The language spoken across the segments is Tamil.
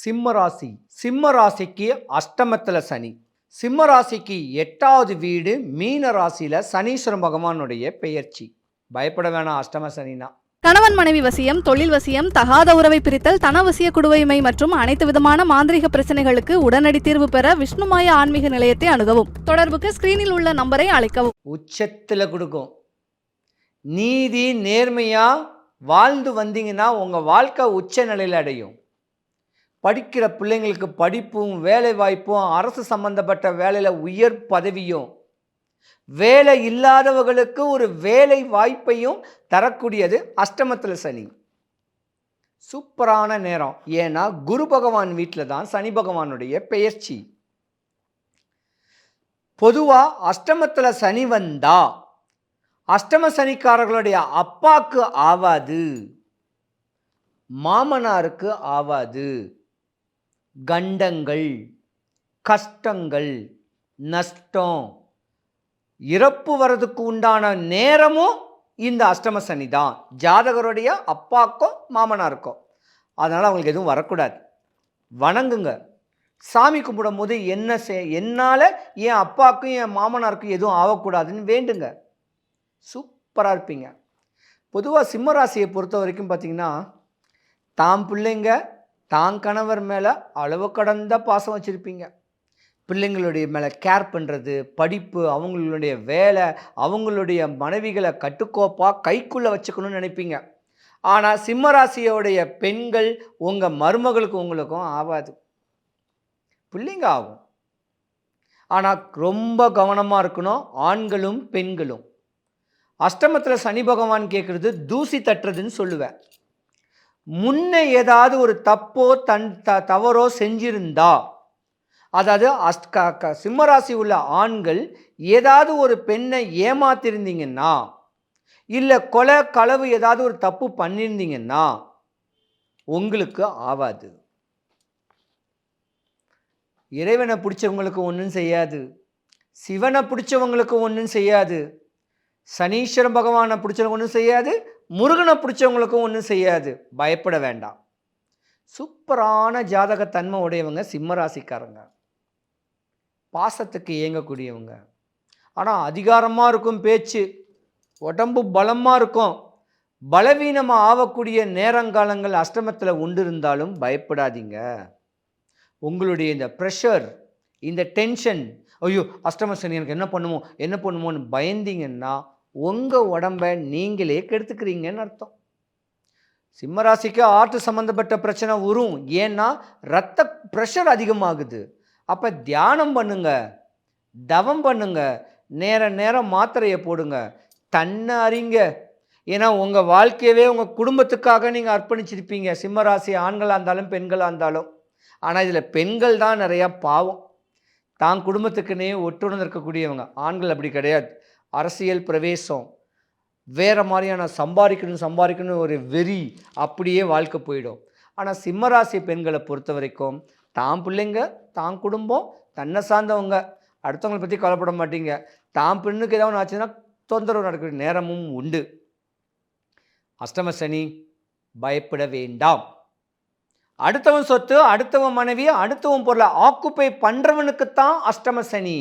சிம்ம ராசி. சிம்ம ராசிக்கு அஷ்டமத்தில் சனி. சிம்ம ராசிக்கு எட்டாவது வீடு மீன ராசியில் சனீஸ்வரன் பகவானுடைய பெயர்ச்சி. பயப்பட வேணாம் அஷ்டம சனினா. கணவன் மனைவி வசியம் தொழில் வசியம் தகாத உறவை பிரித்தல் தனவசிய குடுவைமை மற்றும் அனைத்து விதமான மாந்திரிக பிரச்சனைகளுக்கு உடனடி தீர்வு பெற விஷ்ணுமாய ஆன்மீக நிலையத்தை அணுகவும். தொடர்புக்கு ஸ்கிரீனில் உள்ள நம்பரை அழைக்கவும். உச்சத்தில் கொடுக்கும். நீதி நேர்மையாக வாழ்ந்து வந்தீங்கன்னா உங்கள் வாழ்க்கை உச்ச நிலையில் அடையும். படிக்கிற பிள்ளைங்களுக்கு படிப்பும் வேலை வாய்ப்பும் அரசு சம்பந்தப்பட்ட வேலையில் உயர் பதவியும் வேலை இல்லாதவர்களுக்கு ஒரு வேலை வாய்ப்பையும் தரக்கூடியது அஷ்டமத்தில் சனி. சூப்பரான நேரம். ஏன்னா குரு பகவான் வீட்டில் தான் சனி பகவானுடைய பெயர்ச்சி. பொதுவாக அஷ்டமத்தில் சனி வந்தா அஷ்டம சனிக்காரர்களுடைய அப்பாக்கு ஆவாது. மாமனாருக்கு ஆவாது. கண்டங்கள் கஷ்டங்கள் நஷ்டம் இறப்பு வர்றதுக்கு உண்டான நேரமும் இந்த அஷ்டம சனி தான். ஜாதகருடைய அப்பாக்கும் மாமனாருக்கும். அதனால் அவங்களுக்கு எதுவும் வரக்கூடாது. வணங்குங்க. சாமி கும்பிடும் போது என்ன செய் என்னால் என் அப்பாவுக்கும் என் மாமனாருக்கும் எதுவும் ஆகக்கூடாதுன்னு வேண்டுங்க. சூப்பராக இருப்பீங்க. பொதுவாக சிம்மராசியை பொறுத்த வரைக்கும் பார்த்தீங்கன்னா தாம் பிள்ளைங்க தான் கணவர் மேலே அளவு கடந்த பாசம் வச்சுருப்பீங்க. பிள்ளைங்களுடைய மேலே கேர் பண்ணுறது படிப்பு அவங்களுடைய வேலை அவங்களுடைய மனைவிகளை கட்டுக்கோப்பாக கைக்குள்ளே வச்சுக்கணும்னு நினைப்பீங்க. ஆனால் சிம்மராசியோடைய பெண்கள் உங்கள் மருமகளுக்கும் உங்களுக்கும் ஆகாது பிள்ளைங்க ஆகும். ஆனால் ரொம்ப கவனமாக இருக்கணும் ஆண்களும் பெண்களும். அஷ்டமத்தில் சனி பகவான் கேட்குறது தூசி தட்டுறதுன்னு சொல்லுவேன். முன்ன ஏதாவது ஒரு தப்போ தன் த தவறோ செஞ்சிருந்தா அதாவது அஸ் க க சிம்மராசி உள்ள ஆண்கள் ஏதாவது ஒரு பெண்ணை ஏமாத்திருந்தீங்கன்னா இல்லை கொலை களவு ஏதாவது ஒரு தப்பு பண்ணியிருந்தீங்கன்னா உங்களுக்கு ஆகாது இறைவனை பிடிச்சவங்களுக்கு ஒன்றும் செய்யாது. சிவனை பிடிச்சவங்களுக்கு ஒன்றும் செய்யாது. சனீஸ்வரன் பகவானை பிடிச்சவங்க ஒன்றும் செய்யாது. முருகனை பிடிச்சவங்களுக்கும் ஒன்றும் செய்யாது. பயப்பட வேண்டாம். சூப்பரான ஜாதகத்தன்மை உடையவங்க சிம்மராசிக்காரங்க. பாசத்துக்கு இயங்கக்கூடியவங்க. ஆனால் அதிகாரமாக இருக்கும் பேச்சு உடம்பு பலமாக இருக்கும். பலவீனமாக ஆகக்கூடிய நேரங்காலங்கள் அஷ்டமத்தில் உண்டு இருந்தாலும் பயப்படாதீங்க. உங்களுடைய இந்த ப்ரெஷர் இந்த டென்ஷன் ஐயோ அஷ்டம சனி எனக்கு என்ன பண்ணுமோ என்ன பண்ணுமோன்னு பயந்தீங்கன்னா உங்கள் உடம்பை நீங்களே கெடுத்துக்கிறீங்கன்னு அர்த்தம். சிம்மராசிக்கு ஆற்று சம்மந்தப்பட்ட பிரச்சனை வரும். ஏன்னா ரத்த ப்ரெஷர் அதிகமாகுது. அப்போ தியானம் பண்ணுங்க. தவம் பண்ணுங்க. நேர நேரம் மாத்திரையை போடுங்க. தன்னை அறிங்க. ஏன்னா உங்கள் வாழ்க்கையவே உங்கள் குடும்பத்துக்காக நீங்கள் அர்ப்பணிச்சிருப்பீங்க. சிம்மராசி ஆண்களாக இருந்தாலும் பெண்களாக இருந்தாலும். ஆனால் இதில் பெண்கள் தான் நிறையா பாவம். தான் குடும்பத்துக்குன்னே ஒட்டுணர்ந்து இருக்கக்கூடியவங்க. ஆண்கள் அப்படி கிடையாது. அரசியல் பிரவேசம் வேறு மாதிரியான சம்பாதிக்கணும் சம்பாதிக்கணும் ஒரு வெறி அப்படியே வாழ்க்கை போயிடும். ஆனால் சிம்மராசி பெண்களை பொறுத்த வரைக்கும் தான் பிள்ளைங்க தான் குடும்பம் தன்னை சார்ந்தவங்க. அடுத்தவங்களை பற்றி கவலைப்பட மாட்டீங்க. தான் பெண்ணுக்கு ஏதாவது ஒன்று ஆச்சுன்னா தொந்தரவு நடக்கிற நேரமும் உண்டு. அஷ்டம சனி பயப்பட வேண்டாம். அடுத்தவன் சொத்து அடுத்தவன் மனைவி அடுத்தவன் பொருளை ஆக்குப்பை பண்ணுறவனுக்குத்தான் அஷ்டம சனி.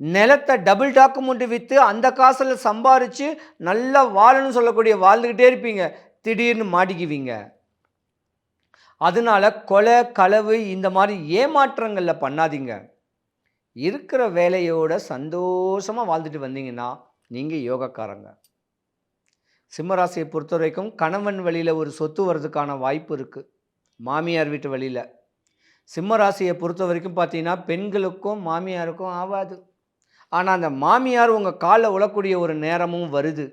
நிலத்தை டபுள் டாக்குமெண்ட் விற்று அந்த காசில் சம்பாரித்து நல்லா வாழணும்னு சொல்லக்கூடிய வாழ்ந்துக்கிட்டே இருப்பீங்க. திடீர்னு மாட்டிக்குவீங்க. அதனால கொலை களவு இந்த மாதிரி ஏமாற்றங்களில் பண்ணாதீங்க. இருக்கிற வேலையோட சந்தோஷமாக வாழ்ந்துட்டு வந்தீங்கன்னா நீங்கள் யோகக்காரங்க. சிம்மராசியை பொறுத்த வரைக்கும் கணவன் வழியில் ஒரு சொத்து வர்றதுக்கான வாய்ப்பு இருக்குது மாமியார் வீட்டு வழியில். சிம்மராசியை பொறுத்த வரைக்கும் பார்த்தீங்கன்னா பெண்களுக்கும் மாமியாருக்கும் ஆகாது ஆனால் அந்த மாமியார் உங்கள் காலில் உழக்கூடிய ஒரு நேரமும் வருது.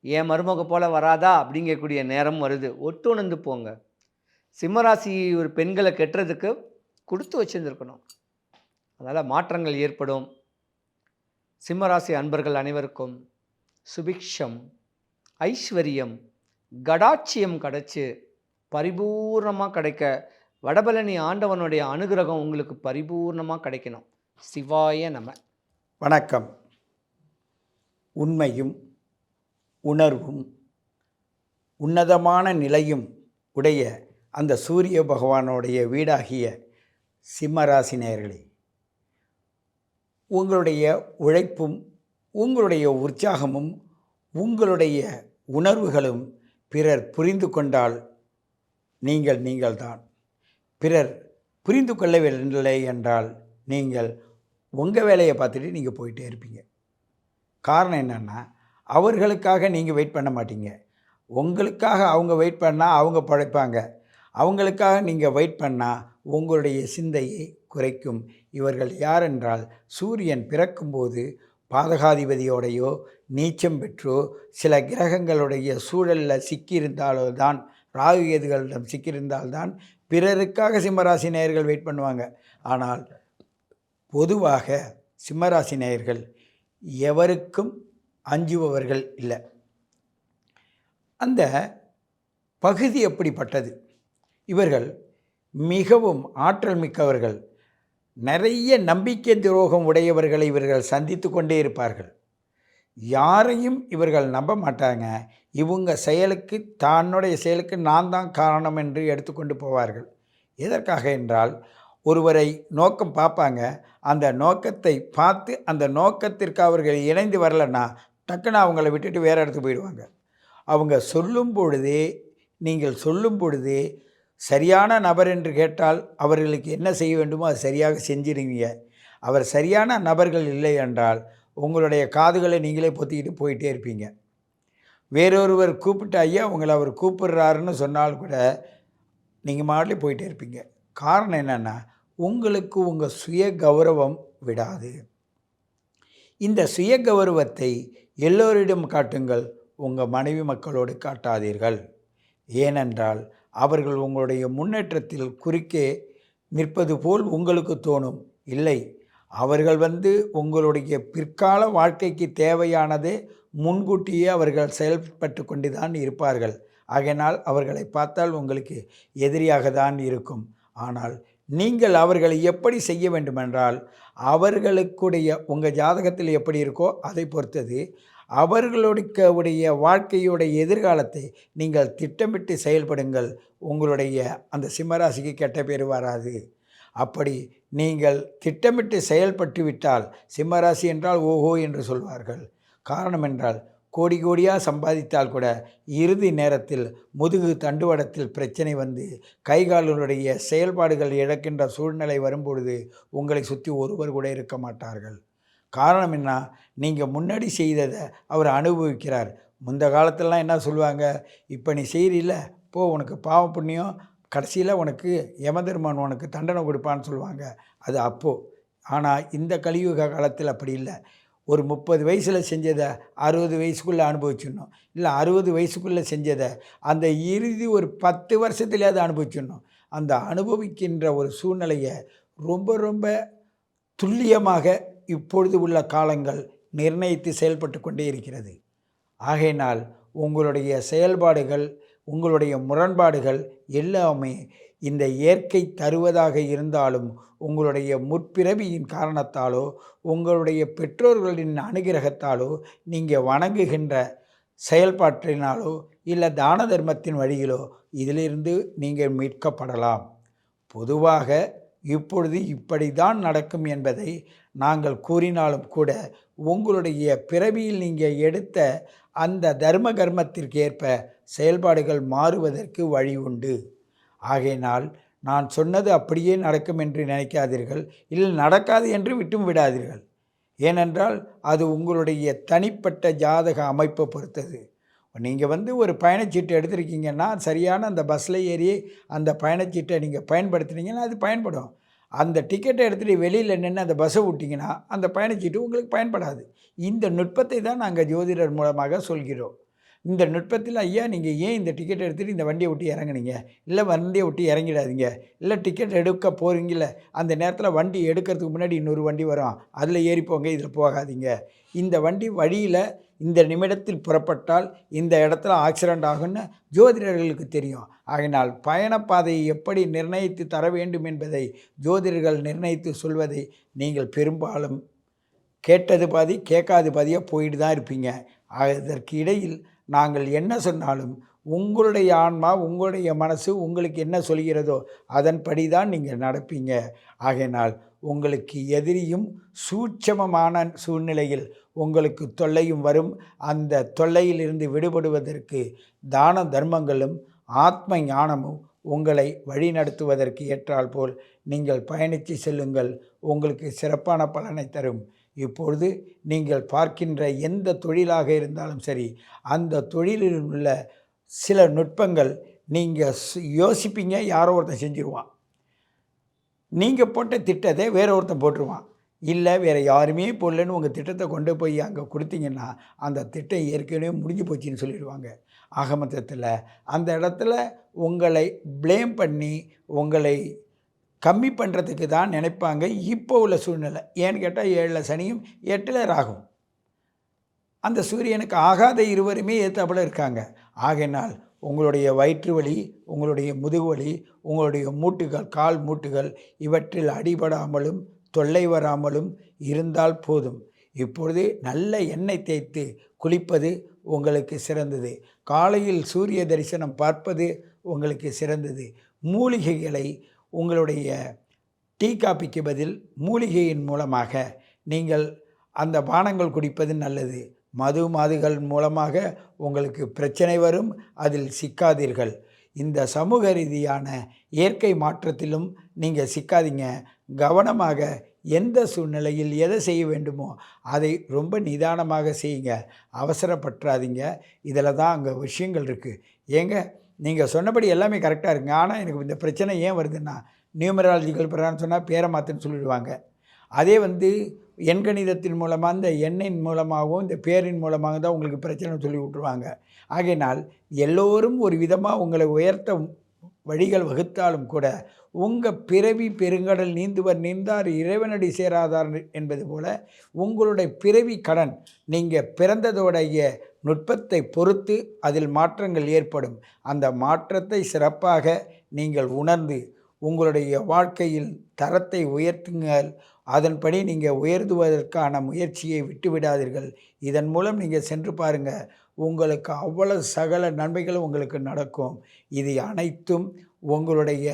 என் மருமக போல் வராதா? அப்படிங்கக்கூடிய நேரம் வருது. ஒட்டுணர்ந்து போங்க. சிம்மராசி ஒரு பெண்களை கெட்டுறதுக்கு கொடுத்து வச்சுருந்துருக்கணும். அதனால் மாற்றங்கள் ஏற்படும். சிம்மராசி அன்பர்கள் அனைவருக்கும் சுபிக்ஷம் ஐஸ்வர்யம் கடாட்சியம் கிடச்சி பரிபூர்ணமாக கிடைக்க வடபழனி ஆண்டவனுடைய அனுகிரகம் உங்களுக்கு பரிபூர்ணமாக கிடைக்கணும். சிவாய நம. வணக்கம். உண்மையும் உணர்வும் உன்னதமான நிலையும் உடைய அந்த சூரிய பகவானுடைய வீடாகிய சிம்மராசினியர்களே உங்களுடைய உழைப்பும் உங்களுடைய உற்சாகமும் உங்களுடைய உணர்வுகளும் பிறர் புரிந்து கொண்டால் நீங்கள் நீங்கள்தான். பிறர் புரிந்து கொள்ளவில்லை என்றால் நீங்கள் உங்கள் வேலையை பார்த்துட்டு நீங்கள் போயிட்டே இருப்பீங்க. காரணம் என்னென்னா அவர்களுக்காக நீங்கள் வெயிட் பண்ண மாட்டீங்க. உங்களுக்காக அவங்க வெயிட் பண்ணால் அவங்க பழைப்பாங்க. அவங்களுக்காக நீங்கள் வெயிட் பண்ணால் உங்களுடைய சிந்தையை குறைக்கும். இவர்கள் யார் என்றால் சூரியன் பிறக்கும்போது பாதகாதிபதியோடையோ நீச்சம் பெற்றோ சில கிரகங்களுடைய சூழலில் சிக்கியிருந்தாலோ தான் ராகு கேதுகளிடம் சிக்கியிருந்தால்தான் பிறருக்காக சிம்மராசி நேயர்கள் வெயிட் பண்ணுவாங்க. ஆனால் பொதுவாக சிம்மராசி நேயர்கள் எவருக்கும் அஞ்சுபவர்கள் இல்லை. அந்த பகுதி எப்படிப்பட்டது? இவர்கள் மிகவும் ஆற்றல் மிக்கவர்கள். நிறைய நம்பிக்கை துரோகம் உடையவர்களை இவர்கள் சந்தித்து கொண்டே இருப்பார்கள். யாரையும் இவர்கள் நம்ப மாட்டாங்க. இவங்க செயலுக்கு தன்னுடைய செயலுக்கு நான் தான் காரணம் என்று எடுத்துக்கொண்டு போவார்கள். எதற்காக என்றால் ஒருவரை நோக்கம் பார்ப்பாங்க. அந்த நோக்கத்தை பார்த்து அந்த நோக்கத்திற்கு அவர்கள் இணைந்து வரலைன்னா டக்குன்னு அவங்கள விட்டுட்டு வேறு இடத்துக்கு போயிடுவாங்க. அவங்க சொல்லும் பொழுதே நீங்கள் சொல்லும் பொழுதே சரியான நபர் என்று கேட்டால் அவர்களுக்கு என்ன செய்ய வேண்டுமோ அது சரியாக செஞ்சிருவீங்க. அவர் சரியான நபர்கள் இல்லை என்றால் உங்களுடைய காதுகளை நீங்களே பொத்திக்கிட்டு போயிட்டே இருப்பீங்க. வேறொருவர் கூப்பிட்டு ஐயா உங்களை அவர் கூப்பிடுறாருன்னு சொன்னால் கூட நீங்கள் மாடலே போயிட்டே இருப்பீங்க. காரணம் என்னென்னா உங்களுக்கு உங்கள் சுய கௌரவம் விடாது. இந்த சுய கௌரவத்தை எல்லோரிடம் காட்டுங்கள் உங்கள் மனைவி மக்களோடு காட்டாதீர்கள். ஏனென்றால் அவர்கள் உங்களுடைய முன்னேற்றத்தில் குறுக்கே நிற்பது போல் உங்களுக்கு தோணும். இல்லை அவர்கள் வந்து உங்களுடைய பிற்கால வாழ்க்கைக்கு தேவையானதே முன்கூட்டியே அவர்கள் செயல்பட்டு கொண்டு தான் இருப்பார்கள். ஆகையினால் அவர்களை பார்த்தால் உங்களுக்கு எதிரியாக தான் இருக்கும். ஆனால் நீங்கள் அவர்களை எப்படி செய்ய வேண்டுமென்றால் அவர்களுக்குடைய உங்கள் ஜாதகத்தில் எப்படி இருக்கோ அதை பொறுத்தது அவர்களுடைய வாழ்க்கையுடைய எதிர்காலத்தை நீங்கள் திட்டமிட்டு செயல்படுங்கள். உங்களுடைய அந்த சிம்மராசிக்கு கெட்ட பேர் வராது. அப்படி நீங்கள் திட்டமிட்டு செயல்பட்டு விட்டால் சிம்மராசி என்றால் ஓஹோ என்று சொல்வார்கள். காரணம் என்றால் கோடி கோடியாக சம்பாதித்தால் கூட இறுதி நேரத்தில் முதுகு தண்டுவடத்தில் பிரச்சனை வந்து கைகாலுடைய செயல்பாடுகள் இழக்கின்ற சூழ்நிலை வரும்பொழுது உங்களை சுற்றி ஒருவர் கூட இருக்க மாட்டார்கள். காரணம் என்ன? நீங்கள் முன்னாடி செய்ததை அவர் அனுபவிக்கிறார். முந்த காலத்திலலாம் என்ன சொல்லுவாங்க? இப்போ நீ செய்கிறீல்ல போ உனக்கு பாவ புண்ணியம் கடைசியில் உனக்கு யமதர்மன் உனக்கு தண்டனை கொடுப்பான்னு சொல்லுவாங்க. அது அப்போது ஆனால் இந்த கலியுக காலத்தில் அப்படி இல்லை. ஒரு முப்பது வயசில் செஞ்சதை அறுபது வயசுக்குள்ளே அனுபவிச்சிடணும். இல்லை அறுபது வயசுக்குள்ளே செஞ்சதை அந்த இறுதி ஒரு பத்து வருஷத்துலேயாவது அனுபவிச்சிடணும். அந்த அனுபவிக்கின்ற ஒரு சூழ்நிலையை ரொம்ப ரொம்ப துல்லியமாக இப்பொழுது உள்ள காலங்கள் நிர்ணயித்து செயல்பட்டு கொண்டே இருக்கிறது. ஆகையினால் உங்களுடைய செயல்பாடுகள் உங்களுடைய முரண்பாடுகள் எல்லாமே இந்த இயற்கை தருவதாக இருந்தாலும் உங்களுடைய முற்பிறவியின் காரணத்தாலோ உங்களுடைய பெற்றோர்களின் அனுகிரகத்தாலோ நீங்கள் வணங்குகின்ற செயல்பாட்டினாலோ இல்லை தான தர்மத்தின் வழியிலோ இதிலிருந்து நீங்கள் மீட்கப்படலாம். பொதுவாக இப்பொழுது இப்படி தான் நடக்கும் என்பதை நாங்கள் கூறினாலும் கூட உங்களுடைய பிறவியில் நீங்கள் எடுத்த அந்த தர்ம கர்மத்திற்கு ஏற்ப செயல்பாடுகள் மாறுவதற்கு வழி உண்டு. ஆகையினால் நான் சொன்னது அப்படியே நடக்கும் என்று நினைக்காதீர்கள். இல்லை நடக்காது என்று விட்டும் விடாதீர்கள். ஏனென்றால் அது உங்களுடைய தனிப்பட்ட ஜாதக அமைப்பை பொறுத்தது. நீங்கள் வந்து ஒரு பயணச்சீட்டு எடுத்திருக்கீங்கன்னா சரியான அந்த பஸ்ஸில் ஏறி அந்த பயணச்சீட்டை நீங்கள் பயன்படுத்துனீங்கன்னா அது பயன்படும். அந்த டிக்கெட்டை எடுத்துகிட்டு வெளியில் நின்று அந்த பஸ்ஸை விட்டிங்கன்னா அந்த பயணச்சீட்டு உங்களுக்கு பயன்படாது. இந்த நுட்பத்தை தான் நாங்கள் ஜோதிடர் மூலமாக சொல்கிறோம். இந்த நுட்பத்தில் ஐயா நீங்கள் ஏன் இந்த டிக்கெட் எடுத்துகிட்டு இந்த வண்டியை விட்டு இறங்குனீங்க? இல்லை வண்டியை விட்டு இறங்கிடாதீங்க. இல்லை டிக்கெட் எடுக்க போகிறீங்கள அந்த நேரத்தில் வண்டி எடுக்கிறதுக்கு முன்னாடி இன்னொரு வண்டி வரும். அதில் ஏறி போங்க இதில் போகாதீங்க. இந்த வண்டி வழியில் இந்த நிமிடத்தில் புறப்பட்டால் இந்த இடத்துல ஆக்சிடெண்ட் ஆகும்னு ஜோதிடர்களுக்கு தெரியும். ஆகினால் பயணப்பாதையை எப்படி நிர்ணயித்து தர வேண்டும் என்பதை ஜோதிடர்கள் நிர்ணயித்து சொல்வதை நீங்கள் பெரும்பாலும் கேட்டது பாதி கேட்காது பாதியாக போயிட்டு தான் இருப்பீங்க. அதற்கு இடையில் நாங்கள் என்ன சொன்னாலும் உங்களுடைய ஆன்மா உங்களுடைய மனசு உங்களுக்கு என்ன சொல்கிறதோ அதன்படி தான் நீங்கள் நடப்பீங்க. ஆகையினால் உங்களுக்கு எதிரியும் சூட்சமமான சூழ்நிலையில் உங்களுக்கு தொல்லையும் வரும். அந்த தொல்லையிலிருந்து விடுபடுவதற்கு தான தர்மங்களும் ஆத்ம ஞானமும் உங்களை வழிநடத்துவதற்கு ஏற்றால் போல் நீங்கள் பயணித்து செல்லுங்கள். உங்களுக்கு சிறப்பான பலனை தரும். இப்பொழுது நீங்கள் பார்க்கின்ற எந்த தொழிலாக இருந்தாலும் சரி அந்த தொழிலில் உள்ள சில நுட்பங்கள் நீங்கள் யோசிப்பீங்க யாரோ ஒருத்தன் செஞ்சிருவான். நீங்கள் போட்ட திட்டத்தை வேற ஒருத்தன் போட்டுருவான். இல்லை வேறு யாருமே போடலன்னு உங்கள் திட்டத்தை கொண்டு போய் அங்கே கொடுத்தீங்கன்னா அந்த திட்டம் ஏற்கனவே முடிஞ்சு போச்சுன்னு சொல்லிடுவாங்க. ஆக மொத்தத்தில் அந்த இடத்துல உங்களை ப்ளேம் பண்ணி உங்களை கம்மி பண்ணுறதுக்கு தான் நினைப்பாங்க இப்போ உள்ள சூழ்நிலை. ஏன்னு கேட்டால் ஏழில் சனியும் எட்டில் ராகும். அந்த சூரியனுக்கு ஆகாத இருவருமே ஏற்றாப்புல இருக்காங்க. ஆகையினால் உங்களுடைய வயிற்று வலி உங்களுடைய முதுகு வலி உங்களுடைய மூட்டுகள் கால் மூட்டுகள் இவற்றில் அடிபடாமலும் தொல்லை வராமலும் இருந்தால் போதும். இப்பொழுது நல்ல எண்ணெய் தேய்த்து குளிப்பது உங்களுக்கு சிறந்தது. காலையில் சூரிய தரிசனம் பார்ப்பது உங்களுக்கு சிறந்தது. மூலிகைகளை உங்களுடைய டீ காப்பிக்கு பதில் மூலிகையின் மூலமாக நீங்கள் அந்த பானங்கள் குடிப்பது நல்லது. மது மாதுகள் மூலமாக உங்களுக்கு பிரச்சனை வரும் அதில் சிக்காதீர்கள். இந்த சமூக ரீதியான இயற்கை மாற்றத்திலும் நீங்கள் சிக்காதீங்க. கவனமாக எந்த சூழ்நிலையில் எதை செய்ய வேண்டுமோ அதை ரொம்ப நிதானமாக செய்யுங்க. அவசரப்பற்றாதீங்க. இதில் தான் அங்கே விஷயங்கள் இருக்குது ஏங்க நீங்கள் சொன்னபடி எல்லாமே கரெக்டாக இருக்குங்க. ஆனால் எனக்கு இந்த பிரச்சனை ஏன் வருதுன்னா நியூமராலஜிக்கல் பிரகாரம் சொன்னால் பேரை மாற்றுன்னு சொல்லிடுவாங்க. அதே வந்து எண்கணிதத்தின் மூலமாக இந்த எண்ணின் மூலமாகவும் இந்த பேரின் மூலமாக தான் உங்களுக்கு பிரச்சனை சொல்லி விட்ருவாங்க ஆகையினால் எல்லோரும் ஒரு விதமாக உங்களை உயர்த்த வழிகள் வகுத்தாலும் கூட உங்கள் பிறவி பெருங்கடல் நீந்துவர் நீந்தார் இறைவனடி சேராதார் என்பது போல உங்களுடைய பிறவி கடன் நீங்கள் பிறந்ததோடைய நுட்பத்தை பொறுத்து அதில் மாற்றங்கள் ஏற்படும். அந்த மாற்றத்தை சிறப்பாக நீங்கள் உணர்ந்து உங்களுடைய வாழ்க்கையில் தரத்தை உயர்த்துங்கள். அதன்படி நீங்கள் உயர்த்துவதற்கான முயற்சியை விட்டுவிடாதீர்கள். இதன் மூலம் நீங்கள் சென்று பாருங்கள் உங்களுக்கு அவ்வளவு சகல நன்மைகளும் உங்களுக்கு நடக்கும். இது அனைத்தும் உங்களுடைய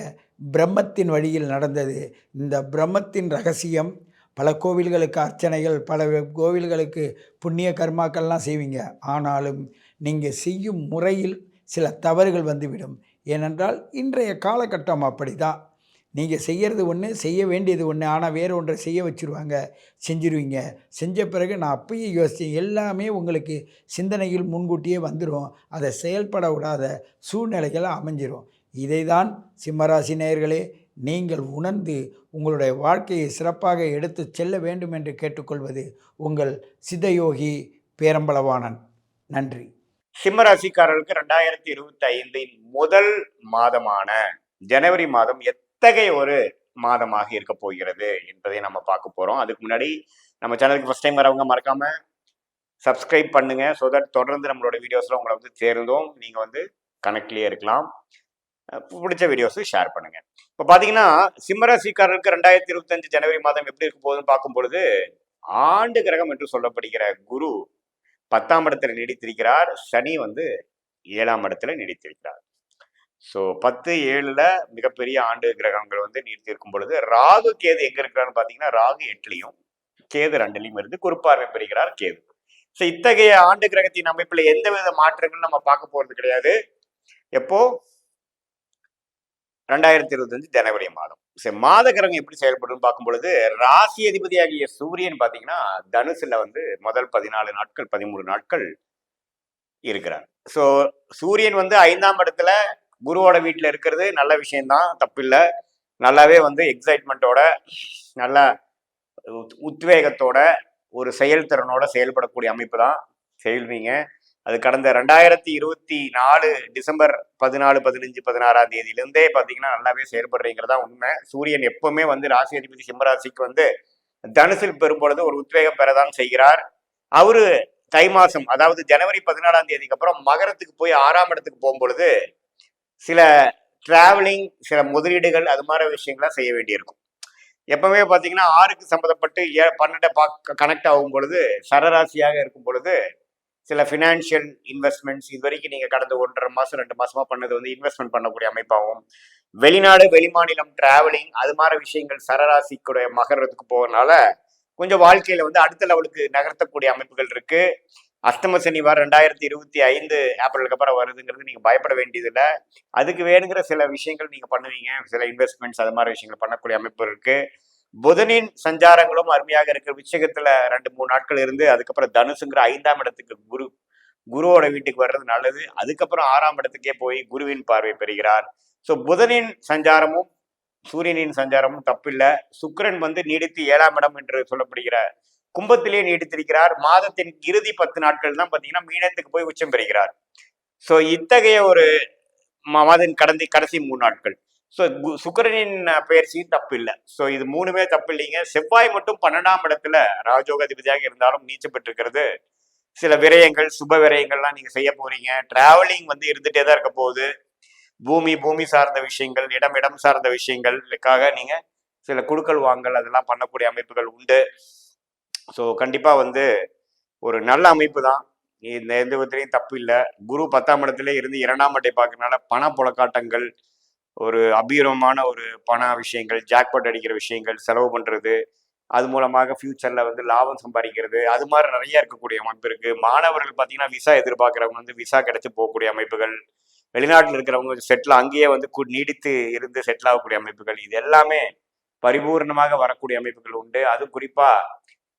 பிரம்மத்தின் வழியில் நடந்தது. இந்த பிரம்மத்தின் ரகசியம் பல கோவில்களுக்கு அர்ச்சனைகள் பல கோவில்களுக்கு புண்ணிய கர்மாக்கள்லாம் செய்வீங்க. ஆனாலும் நீங்கள் செய்யும் முறையில் சில தவறுகள் வந்துவிடும். ஏனென்றால் இன்றைய காலகட்டம் அப்படி தான் நீங்கள் செய்கிறது ஒன்று செய்ய வேண்டியது ஒன்று ஆனால் வேறு ஒன்றை செய்ய வச்சுருவாங்க. செஞ்சிருவீங்க. செஞ்ச பிறகு நான் அப்பயே யோசித்தேன் எல்லாமே உங்களுக்கு சிந்தனையில் முன்கூட்டியே வந்துடும் அதை செயல்பட விடாத சூழ்நிலைகள் அமைஞ்சிரும். இதை தான் சிம்மராசி நேயர்களே நீங்கள் உணர்ந்து உங்களுடைய வாழ்க்கையை சிறப்பாக எடுத்து செல்ல வேண்டும் என்று கேட்டுக்கொள்வது உங்கள் சிதயோகி பேரம்பளவாணன் நன்றி. சிம்மராசிக்காரர்களுக்கு ரெண்டாயிரத்தி இருபத்தி ஐந்தின் முதல் மாதமான ஜனவரி மாதம் எத்தகைய ஒரு மாதமாக இருக்க போகிறது என்பதை நம்ம பார்க்க போறோம். அதுக்கு முன்னாடி நம்ம சேனலுக்கு ஃபர்ஸ்ட் டைம் வரவங்க மறக்காம சப்ஸ்கிரைப் பண்ணுங்க. ஸோ தட் தொடர்ந்து நம்மளோட வீடியோஸ்ல உங்களை வந்து சேர்ந்தோம் நீங்க வந்து கனெக்ட்லேயே இருக்கலாம். பிடிச்ச வீடியோஸ் ஷேர் பண்ணுங்க. இப்போ பாத்தீங்கன்னா சிம்மராசிக்காரர்களுக்கு ரெண்டாயிரத்தி இருபத்தஞ்சு ஜனவரி மாதம் எப்படி இருக்க போகுதுன்னு பார்க்கும் பொழுது ஆண்டு கிரகம் என்று சொல்லப்படுகிற குரு பத்தாம் இடத்துல நீடித்திருக்கிறார். சனி வந்து ஏழாம் இடத்துல நீடித்திருக்கிறார். ஸோ பத்து ஏழில் மிகப்பெரிய ஆண்டு கிரகங்கள் வந்து நீடித்திருக்கும் பொழுது ராகு கேது எங்கே இருக்கிறான்னு பார்த்தீங்கன்னா ராகு எட்டுலையும் கேது ரெண்டுலையும் இருந்து குறிப்பார்வை பெறுகிறார் கேது. ஸோ இத்தகைய ஆண்டு கிரகத்தின் அமைப்பில் எந்த வித மாற்றங்களும் நம்ம பார்க்க போகிறது கிடையாது. எப்போ? ரெண்டாயிரத்தி இருபத்தஞ்சு ஜனவரி மாதம். சரி மாத கிரகம் எப்படி செயல்படும் பார்க்கும் பொழுது ராசி அதிபதியாகிய சூரியன் பார்த்தீங்கன்னா தனுசுல வந்து முதல் பதினாலு நாட்கள் பதிமூணு நாட்கள் இருக்கிறார். ஸோ சூரியன் வந்து ஐந்தாம் இடத்துல குருவோட வீட்டில் இருக்கிறது நல்ல விஷயம்தான் தப்பில்லை. நல்லாவே வந்து எக்ஸைட்மெண்ட்டோட நல்ல உத்- உத்வேகத்தோட ஒரு செயல்திறனோட செயல்படக்கூடிய அமைப்பு தான் செயல்வீங்க. அது கடந்த ரெண்டாயிரத்தி இருபத்தி நாலு டிசம்பர் பதினாலு பதினஞ்சு பதினாறாம் தேதியிலிருந்தே பார்த்தீங்கன்னா நல்லாவே செயல்படுறீங்கிறதா உண்மை. சூரியன் எப்பவுமே வந்து ராசி அதிபதி சிம்மராசிக்கு வந்து தனுசில் பெறும்பொழுது ஒரு உத்வேகம் பெறதான் செய்கிறார். அவரு தை மாசம் அதாவது ஜனவரி பதினாலாம் தேதிக்கு அப்புறம் மகரத்துக்கு போய் ஆறாம் இடத்துக்கு போகும்பொழுது சில டிராவலிங் சில முதலீடுகள் அது மாதிரி விஷயங்கள்லாம் செய்ய வேண்டியிருக்கும். எப்பவுமே பார்த்தீங்கன்னா ஆறுக்கு சம்மந்தப்பட்டு ஏ பன்னெண்டை பார்க்க கனெக்ட் ஆகும் பொழுது சரராசியாக இருக்கும் பொழுது சில ஃபினான்ஷியல் இன்வெஸ்ட்மெண்ட்ஸ் இது வரைக்கும் நீங்கள் கடந்த ஒன்றரை மாதம் ரெண்டு மாதமாக பண்ணது வந்து இன்வெஸ்ட்மெண்ட் பண்ணக்கூடிய அமைப்பாகவும் வெளிநாடு வெளிமாநிலம் டிராவலிங் அது மாதிரி விஷயங்கள் சரராசிக்குடைய மகரத்துக்கு போகிறனால கொஞ்சம் வாழ்க்கையில் வந்து அடுத்த லெவலுக்கு நகர்த்தக்கூடிய அமைப்புகள் இருக்குது அஷ்டம சனிவார் ரெண்டாயிரத்தி இருபத்தி ஐந்து ஏப்ரலுக்கு அப்புறம் வருதுங்கிறது நீங்கள் பயப்பட வேண்டியதில்லை. அதுக்கு வேணுங்கிற சில விஷயங்கள் நீங்கள் பண்ணுவீங்க. சில இன்வெஸ்ட்மெண்ட்ஸ் அது மாதிரி விஷயங்கள் பண்ணக்கூடிய அமைப்பு இருக்குது புதனின் சஞ்சாரங்களும் அருமையாக இருக்கு. விஷயத்துல ரெண்டு மூணு நாட்கள் இருந்து அதுக்கப்புறம் தனுசுங்கிற ஐந்தாம் இடத்துக்கு குரு குருவோட வீட்டுக்கு வர்றது நல்லது. அதுக்கப்புறம் ஆறாம் இடத்துக்கே போய் குருவின் பார்வை பெறுகிறார். ஸோ புதனின் சஞ்சாரமும் சூரியனின் சஞ்சாரமும் தப்பில்லை. சுக்கரன் வந்து நீடித்து ஏழாம் இடம் என்று சொல்லப்படுகிற கும்பத்திலே நீடித்திருக்கிறார். மாதத்தின் இறுதி பத்து நாட்கள் தான் பார்த்தீங்கன்னா மீனத்துக்கு போய் உச்சம் பெறுகிறார். ஸோ இத்தகைய ஒரு ம- மாதம் கடந்த கடைசி மூணு நாட்கள். ஸோ சுக்கரனின் பயிற்சியும் தப்பு இல்லை ஸோ இது மூணுமே தப்பு இல்லைங்க செவ்வாய் மட்டும் பன்னெண்டாம் இடத்துல ராஜோக அதிபதியாக இருந்தாலும் நீச்சல் பெற்றிருக்கிறது. சில விரயங்கள் சுப விரயங்கள்லாம் நீங்கள் செய்ய போறீங்க. டிராவலிங் வந்து இருந்துகிட்டே தான் இருக்க போகுது. பூமி பூமி சார்ந்த விஷயங்கள் இடம் இடம் சார்ந்த விஷயங்களுக்காக நீங்கள் சில குழுக்கள் வாங்கல் அதெல்லாம் பண்ணக்கூடிய அமைப்புகள் உண்டு. ஸோ கண்டிப்பாக வந்து ஒரு நல்ல அமைப்பு தான். இந்த எந்த விதத்துலையும் தப்பு இல்லை குரு பத்தாம் இடத்துல இருந்து இரண்டாம் அட்டை பார்க்கறதுனால பண புழக்காட்டங்கள் ஒரு அபீரமான ஒரு பண விஷயங்கள் ஜாக்பாட் அடிக்கிற விஷயங்கள் செலவு பண்ணுறது அது மூலமாக ஃப்யூச்சரில் வந்து லாபம் சம்பாதிக்கிறது அது மாதிரி நிறைய இருக்கக்கூடிய அமைப்பு இருக்குது மாணவர்கள் பார்த்தீங்கன்னா விசா எதிர்பார்க்குறவங்க வந்து விசா கிடச்சி போகக்கூடிய அமைப்புகள் வெளிநாட்டில் இருக்கிறவங்க செட்டில் அங்கேயே வந்து கு- நீடித்து இருந்து செட்டில் ஆகக்கூடிய அமைப்புகள் இது எல்லாமே பரிபூர்ணமாக வரக்கூடிய அமைப்புகள் உண்டு. அது குறிப்பாக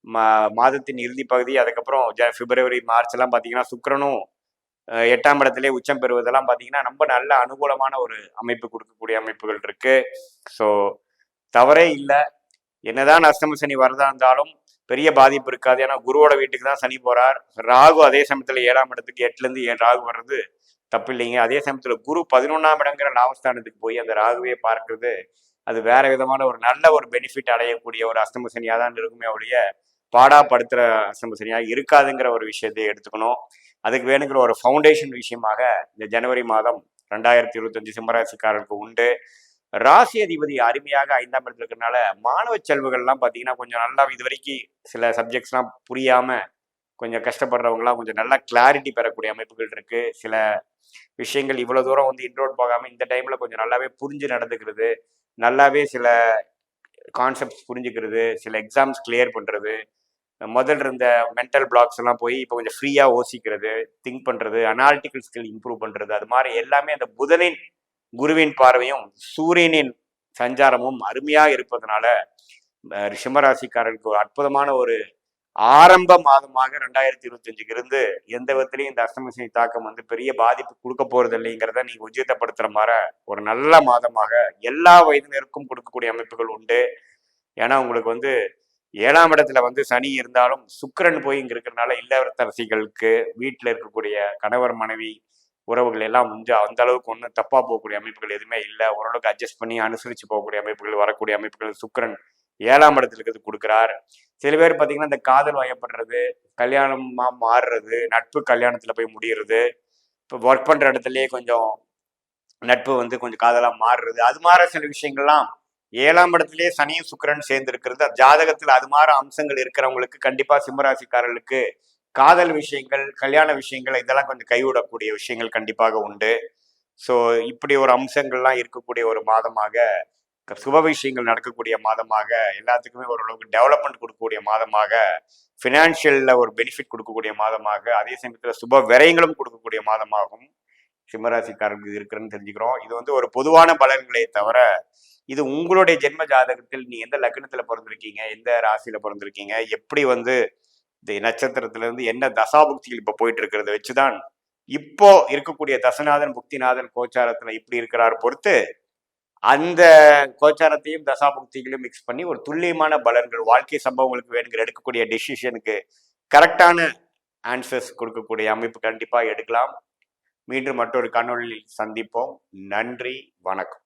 மா மாதத்தின் இறுதி பகுதி அதுக்கப்புறம் ஜ பிப்ரவரி மார்ச் எல்லாம் பார்த்தீங்கன்னா சுக்கரனும் எட்டாம் இடத்திலே உச்சம் பெறுவதெல்லாம் பார்த்தீங்கன்னா ரொம்ப நல்ல அனுகூலமான ஒரு அமைப்பு கொடுக்கக்கூடிய அமைப்புகள் இருக்கு. ஸோ தவறே இல்லை. என்னதான் அஷ்டம சனி வரதா இருந்தாலும் பெரிய பாதிப்பு இருக்காது. ஏன்னா குருவோட வீட்டுக்கு தான் சனி போறார். ராகு அதே சமயத்தில் ஏழாம் இடத்துக்கு எட்டுலேருந்து ஏன் ஏழு ராகு வர்றது தப்பு இல்லைங்க. அதே சமயத்தில் குரு பதினொன்றாம் இடங்கிற லாபஸ்தானத்துக்கு போய் அந்த ராகுவே பார்க்கறது அது வேற விதமான ஒரு நல்ல ஒரு பெனிஃபிட் அடையக்கூடிய ஒரு அஷ்டம சனியாக தான் இருக்குமே ஒழிய பாடாப்படுத்துகிற அஷ்டம சனியாக இருக்காதுங்கிற ஒரு விஷயத்தை எடுத்துக்கணும். அதுக்கு வேணுங்கிற ஒரு ஃபவுண்டேஷன் விஷயமாக இந்த ஜனவரி மாதம் ரெண்டாயிரத்தி இருபத்தஞ்சு சிம்மராசிக்காரருக்கு உண்டு. ராசி அதிபதி அருமையாக ஐந்தாம் இடத்துல இருக்கிறதுனால மாணவ செல்வுகள்லாம் பார்த்தீங்கன்னா கொஞ்சம் நல்லா இது வரைக்கும் சில சப்ஜெக்ட்ஸ்லாம் புரியாமல் கொஞ்சம் கஷ்டப்படுறவங்கலாம் கொஞ்சம் நல்லா கிளாரிட்டி பெறக்கூடிய அமைப்புகள் இருக்கு. சில விஷயங்கள் இவ்வளோ தூரம் வந்து இன்ட்ரோட் போகாமல் இந்த டைமில் கொஞ்சம் நல்லாவே புரிஞ்சு நடந்துக்கிறது நல்லாவே சில கான்செப்ட்ஸ் புரிஞ்சுக்கிறது சில எக்ஸாம்ஸ் கிளியர் பண்ணுறது முதல்ல இருந்த மென்டல் பிளாக்ஸ் எல்லாம் போய் இப்போ கொஞ்சம் ஃப்ரீயாக யோசிக்கிறது திங்க் பண்ணுறது அனாலிட்டிக்கல் ஸ்கில் இம்ப்ரூவ் பண்ணுறது அது மாதிரி எல்லாமே அந்த புதனின் குருவின் பார்வையும் சூரியனின் சஞ்சாரமும் அருமையாக இருப்பதனால ரிஷமராசிக்காரர்களுக்கு ஒரு அற்புதமான ஒரு ஆரம்ப மாதமாக ரெண்டாயிரத்தி இருபத்தஞ்சுக்கு இருந்து எந்த விதத்திலையும் இந்த அஷ்டமசனி தாக்கம் வந்து பெரிய பாதிப்பு கொடுக்க போறது இல்லைங்கிறத நீங்க உஜிதப்படுத்துற மாதிரி ஒரு நல்ல மாதமாக எல்லா வயதினருக்கும் கொடுக்கக்கூடிய அமைப்புகள் உண்டு. ஏன்னா உங்களுக்கு வந்து ஏழாம் இடத்துல வந்து சனி இருந்தாலும் சுக்கிரன் போய் இங்க இருக்கிறனால இல்லத்தரசிகளுக்கு வீட்டில் இருக்கக்கூடிய கணவர் மனைவி உறவுகள் எல்லாம் வந்து அந்த அளவுக்கு ஒன்றும் தப்பா போகக்கூடிய அமைப்புகள் எதுவுமே இல்லை. ஓரளவுக்கு அட்ஜஸ்ட் பண்ணி அனுசரிச்சு போகக்கூடிய அமைப்புகள் வரக்கூடிய அமைப்புகள் சுக்கிரன் ஏழாம் இடத்துல இருக்கிறது கொடுக்குறார். சில பேர் பார்த்தீங்கன்னா இந்த காதல் வயப்படுறது கல்யாணமா மாறுறது நட்பு கல்யாணத்துல போய் முடியறது இப்போ ஒர்க் பண்ற இடத்துலயே கொஞ்சம் நட்பு வந்து கொஞ்சம் காதலாக மாறுறது அது மாதிரி சில விஷயங்கள்லாம் ஏழாம் இடத்திலே சனியும் சுக்கிரன் சேர்ந்து இருக்கிறது ஜாதகத்தில் அது மாதிரி அம்சங்கள் இருக்கிறவங்களுக்கு கண்டிப்பா சிம்மராசிக்காரர்களுக்கு காதல் விஷயங்கள் கல்யாண விஷயங்கள் இதெல்லாம் கொஞ்சம் கைவிடக்கூடிய விஷயங்கள் கண்டிப்பாக உண்டு. ஸோ இப்படி ஒரு அம்சங்கள்லாம் இருக்கக்கூடிய ஒரு மாதமாக சுப விஷயங்கள் நடக்கக்கூடிய மாதமாக எல்லாத்துக்குமே ஓரளவுக்கு டெவலப்மெண்ட் கொடுக்கக்கூடிய மாதமாக ஃபினான்ஷியலில் ஒரு பெனிஃபிட் கொடுக்கக்கூடிய மாதமாக அதே சமயத்தில் சுப விரயங்களும் கொடுக்கக்கூடிய மாதமாகும். சிம்மராசிக்காரர்களுக்கு இருக்கிறன்னு தெரிஞ்சுக்கிறோம். இது வந்து ஒரு பொதுவான பலன்களே தவிர இது உங்களுடைய ஜென்ம ஜாதகத்தில் நீ எந்த லக்னத்துல பிறந்திருக்கீங்க? எந்த ராசியில பிறந்திருக்கீங்க? எப்படி வந்து இந்த நட்சத்திரத்துல இருந்து என்ன தசாபுக்திகள் இப்போ போயிட்டு இருக்கிறத வச்சுதான் இப்போ இருக்கக்கூடிய தசநாதன் புக்திநாதன் கோச்சாரத்துல இப்படி இருக்கிறார் பொறுத்து அந்த கோச்சாரத்தையும் தசாபுக்திகளையும் மிக்ஸ் பண்ணி ஒரு துல்லியமான பலன்கள் வாழ்க்கை சம்பவங்களுக்கு வேணுங்கிற எடுக்கக்கூடிய டெசிஷனுக்கு கரெக்டான ஆன்சர்ஸ் கொடுக்கக்கூடிய அமைப்பு கண்டிப்பாக எடுக்கலாம். மீண்டும் மற்றொரு காணொளியில் சந்திப்போம். நன்றி வணக்கம்.